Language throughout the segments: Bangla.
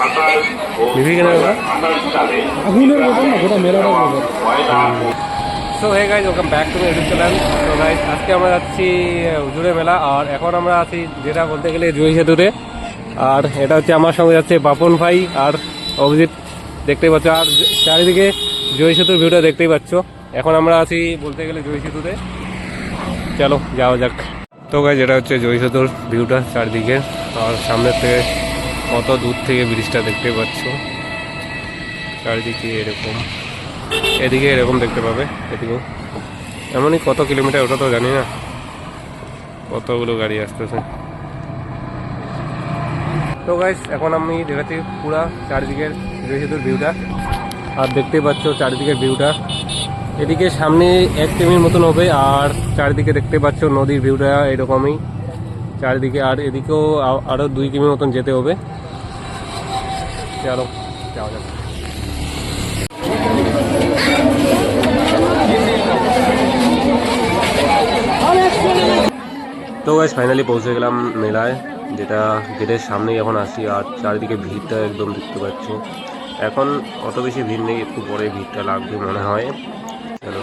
না গোটা মেলাটার so hey guys welcome back to YouTube channel তো গাইজ আজকে আমরা যাচ্ছি হুজুরে মেলা আর এখন আমরা আছি যেটা বলতে গেলে জয়ী সেতুতে। আর এটা হচ্ছে আমার সঙ্গে যাচ্ছে বাপন ভাই আর অভিজিৎ দেখতেই পাচ্ছ। আর চারিদিকে জয়ী সেতুর ভিউটা দেখতেই পাচ্ছ। এখন আমরা আছি বলতে গেলে জয়ী সেতুতে। চলো যাওয়া যাক। তো গাইজ এটা হচ্ছে জয়ী সেতুর ভিউটা চারদিকে। আর সামনের থেকে কত দূর থেকে ব্রিজটা দেখতে পাচ্ছ? চারিদিকে এরকম। এদিকে এরকম দেখতে পাবে, এদিকেও। এমনই কত কিলোমিটার, ওটা তো জানি না। কতগুলো গাড়ি আসতেছে। তো গাইস এখন আমি দেখাচ্ছি পুরা চারিদিকের সেতুর ভিউটা আর দেখতে পাচ্ছ চারিদিকের ভিউটা এদিকে সামনে এক কিমির মতন হবে, আর চারিদিকে দেখতে পাচ্ছ নদীর ভিউটা এরকমই। চারিদিকে আর এদিকেও আরও দুই কিমির মতন যেতে হবে। চলো, যাওয়া যাক। তো গাইস ফাইনালি পৌঁছে গেলাম মেলায়, যেটা গেটের সামনেই এখন আসি আর চারিদিকে ভিড়টা একদম দেখতে পাচ্ছ। এখন অত বেশি ভিড় নেই, একটু পরে ভিড়টা লাগবে মনে হয়। চলো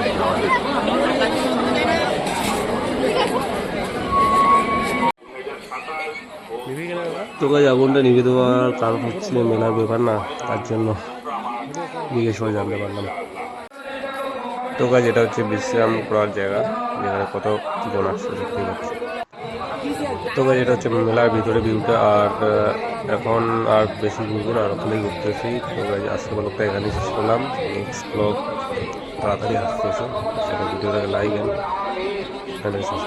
গাছ আগুনটা নিভে দেওয়ার কারণ হচ্ছে মেলার ব্যাপার না, তার জন্য জিজ্ঞেস করে জানতে পারলাম। গাছ এটা হচ্ছে বিশ্রাম করার জায়গা, যেখানে কত জন আসছে দেখতে এটা হচ্ছে মেলার ভিতরে ভিউটা, আর এখন আর বেশি ঘুরবো না, আর ওখানেই ঘুরতেছি। গাছ আজকে ব্লগটা এখানেই শেষ করলাম। নেক্সট ব্লগ তাড়াতাড়ি আসতেছে সেটা ভিডিওটাকে লাইক এখানে শেষ